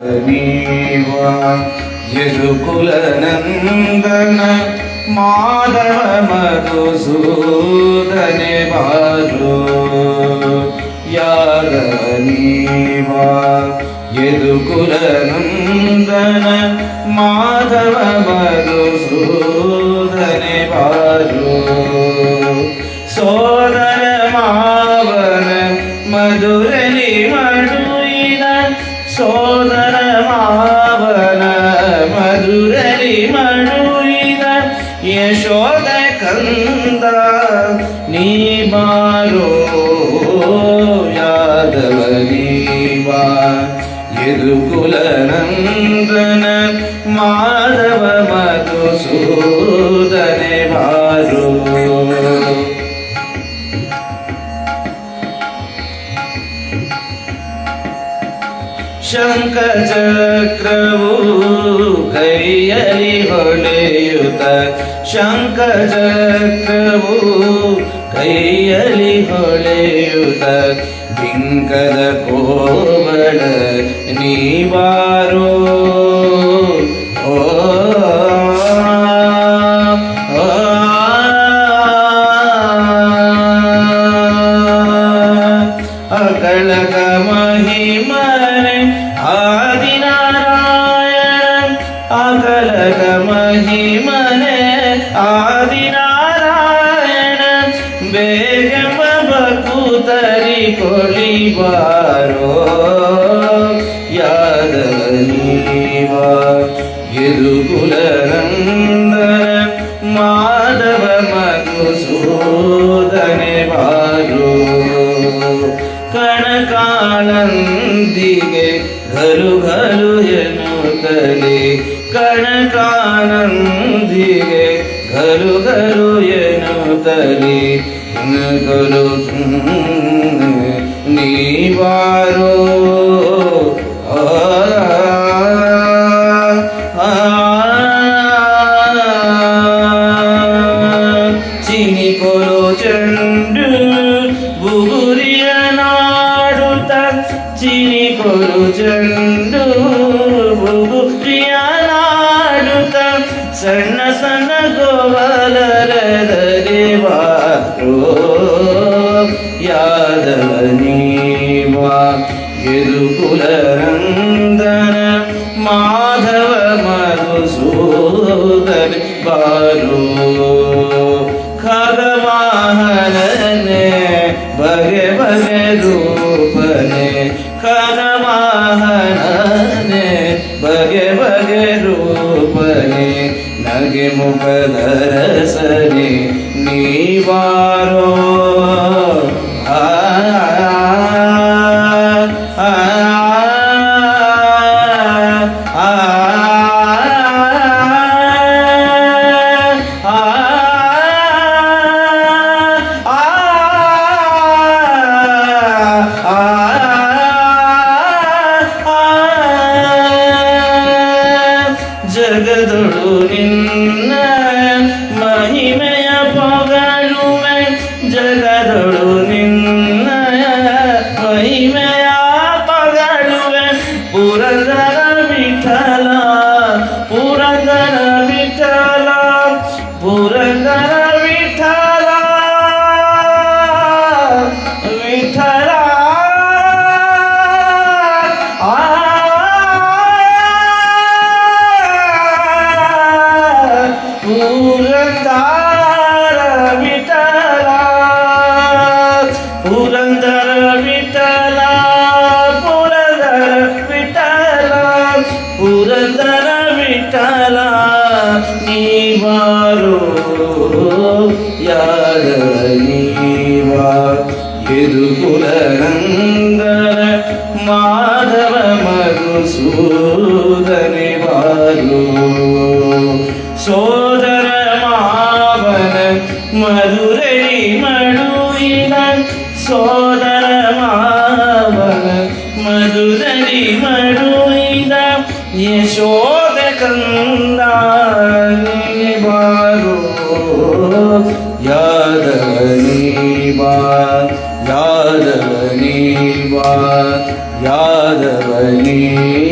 నీవా యదుకుల నందన మాధవ మధుసూదనే బాలు యాదవ నీవా சோதரமாவன மதுரலி மனுரித யசோத கந்த நீ மாறோ யாதவ நீவா எதுகுல நந்தன மாதவ மதுசூ ಶಂಖಚಕ್ರವು ಕೈಯಲ್ಲಿ ಹೊಡೆಯುತ್ತ. ಶಂಖಚಕ್ರವು ಕೈಯಲ್ಲಿ ಹೊಳೆಯುತ್ತ. ಬಿಂಕದ ಕೋಬಳ ನೀವಾರೋ. ಓ కనక మహిమరే ఆది నారాయణ అకలక మహిమనే ఆది నారాయణ బేగమ బకుతరి కొలివారో యాదవనీవా గురుకుల నందన మాధవ మధుసూద ಕಣಕಾನಂದಿಗೆ ಘಲು ಘಲು ಎನ್ನುತ್ತಲೇ ಕಣಕಾನಂದಿಗೆ ಘಲು ಘಲು ಎನ್ನುತ್ತಲೇ ಗಲು ನೀವಾರೋ ಆ ಆ ಚಂಡು ಬುಗು చిని కొలుచండు బుగు ప్రియానాడుత సన్న సన్న గోవలరదేవా యాదవనీవా ఎదుకుల నందన మాధవ మధుసూదన బారు ఖగవాహన భగ భగ దూ ನಗೆ ಮುಖದರಸನೆ ನೀವಾರೋ ಆ ಆ ಆ ಜಗದೊಳು ನಿನ್ನ ಮಹಿಮೆಯ ಪೊಗಳುವೆ ಜಗದೊಳು ನಿನ್ನ ಮಹಿಮೆಯ ಪೊಗಳುವೆ ಪುರಂದರ யாரீவா எதுகுலரங்கர மாதவ மதுசூதனை வாரோ சோதர மாவன மதுரை மணுயின சோதர மாவன மதுரை மணுயின யசோத கந்தானி பாரோ यादवनीवाद यादवनीवाद यादवनी